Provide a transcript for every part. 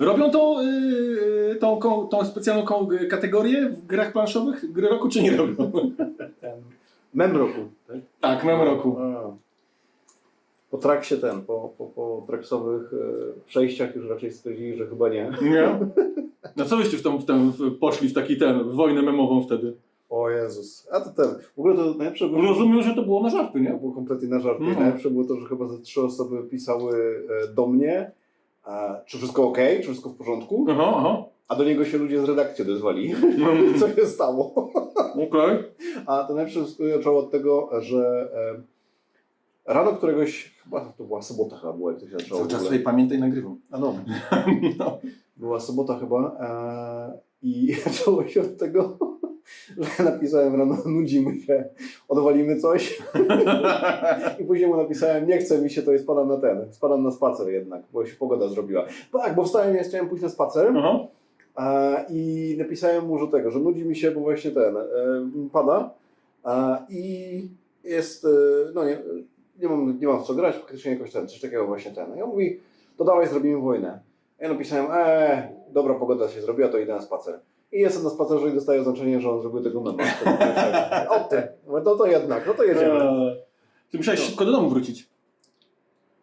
Robią tą, yy, tą, tą, tą specjalną kategorię w grach planszowych gry roku, czy nie robią? Ten mem roku, tak? Tak, mem roku. A. Po traksie ten, po, po, po traksowych e, przejściach już raczej stwierdzili, że chyba nie. Nie? No co byście w tą, w w, poszli w taki ten, w wojnę memową wtedy? O Jezus. A to ten. W ogóle to najlepsze było. Rozumiem, że to było na żarty, To nie? było kompletnie na żarty. Mhm. Najlepsze było to, że chyba ze trzy osoby pisały e, do mnie, czy wszystko ok, czy wszystko w porządku, Aha, aha. a do niego się ludzie z redakcji odezwali. Mm, Co się stało? Okej. A to najlepsze zaczęło od tego, że e, rano któregoś, chyba to była sobota chyba była, jak to się zaczęło. Cały czas sobie pamiętaj, nagrywam. A no, No. była sobota chyba e, i zaczęło się od tego, że napisałem rano, nudzimy się, odwalimy coś i później mu napisałem, nie chce mi się, to jest spadam na ten, spadam na spacer jednak, bo się pogoda zrobiła. Tak, bo wstałem, ja chciałem pójść na spacer Aha. i napisałem mu, że tego, że nudzi mi się, bo właśnie ten, e, pada i jest, e, no nie, nie mam, nie mam w co grać, faktycznie jakoś ten, coś takiego właśnie ten. I on mówi, to dawaj zrobimy wojnę. Ja napisałem, eee, dobra pogoda się zrobiła, to idę na spacer. I jestem na spacerze i dostaję oznaczenie, że on zrobił tego mema. O ty, no to jednak, no to jedziemy. Eee, Ty musiałeś szybko do domu wrócić.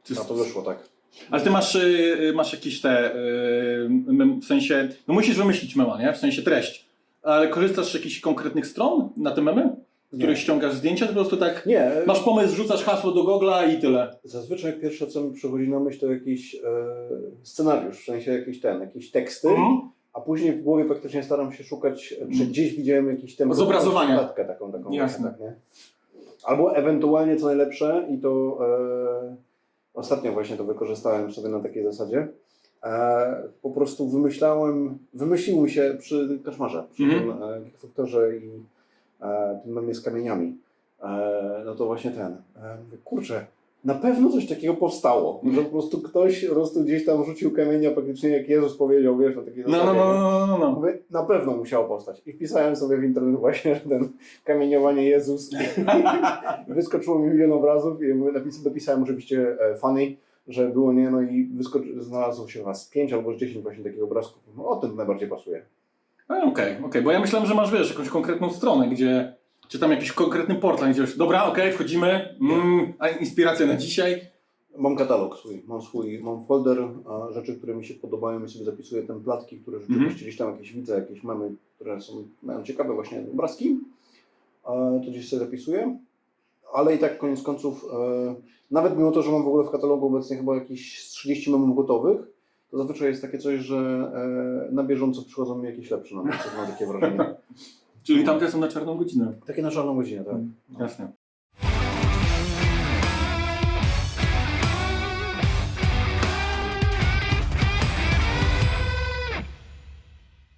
Czy- No to wyszło tak. Ale ty masz, y, masz jakieś te, y, mem- w sensie, no musisz wymyślić mema, nie? W sensie treść. Ale korzystasz z jakichś konkretnych stron na te memy? Których ściągasz zdjęcia, po prostu tak Nie, masz pomysł, rzucasz hasło do Google'a i tyle? zazwyczaj pierwsze co mi przychodzi na myśl to jakiś e, scenariusz, w sensie jakiś ten, jakieś teksty. Mhm. A później w głowie praktycznie staram się szukać, czy gdzieś widziałem jakiś ten Zobrazowania. notatkę taką, taką Jasne. Tak, nie? Albo ewentualnie co najlepsze i to e, ostatnio właśnie to wykorzystałem sobie na takiej zasadzie. E, po prostu wymyślałem, wymyślił mi się przy koszmarze, przy Mhm. tym e, faktorze i e, tym memie z kamieniami. E, no to właśnie ten. E, mówię, kurczę, na pewno coś takiego powstało, że po prostu ktoś po prostu gdzieś tam rzucił kamienia, praktycznie jak Jezus powiedział, wiesz, na takiej No, no, no, nie? no, no, no. Mówię, na pewno musiało powstać. I wpisałem sobie w internet właśnie, że ten kamieniowanie Jezus. Wyskoczyło mi milion obrazów i dopisałem oczywiście funny, że było nie, no i wyskoczy, znalazło się was 5 albo 10 właśnie takich obrazków. No, o tym najbardziej pasuje. A, Okej, okej, bo ja myślałem, że masz, wiesz, jakąś konkretną stronę, gdzie, czy tam jakiś konkretny portal, gdzie już, dobra, okej, wchodzimy, mm, a inspiracja na dzisiaj. Mam katalog swój, mam swój, mam folder a, rzeczy, które mi się podobają i sobie zapisuję templatki, które rzeczywiście Mhm. gdzieś tam jakieś widzę, jakieś memy, które są, mają ciekawe właśnie obrazki, a, to gdzieś sobie zapisuję. Ale i tak koniec końców, e, nawet mimo to, że mam w ogóle w katalogu obecnie chyba jakieś z 30 memów gotowych, to zazwyczaj jest takie coś, że e, na bieżąco przychodzą mi jakieś lepsze na myśl, mam takie wrażenie. Czyli tamte są na czarną godzinę. Takie na czarną godzinę, tak. Jasne.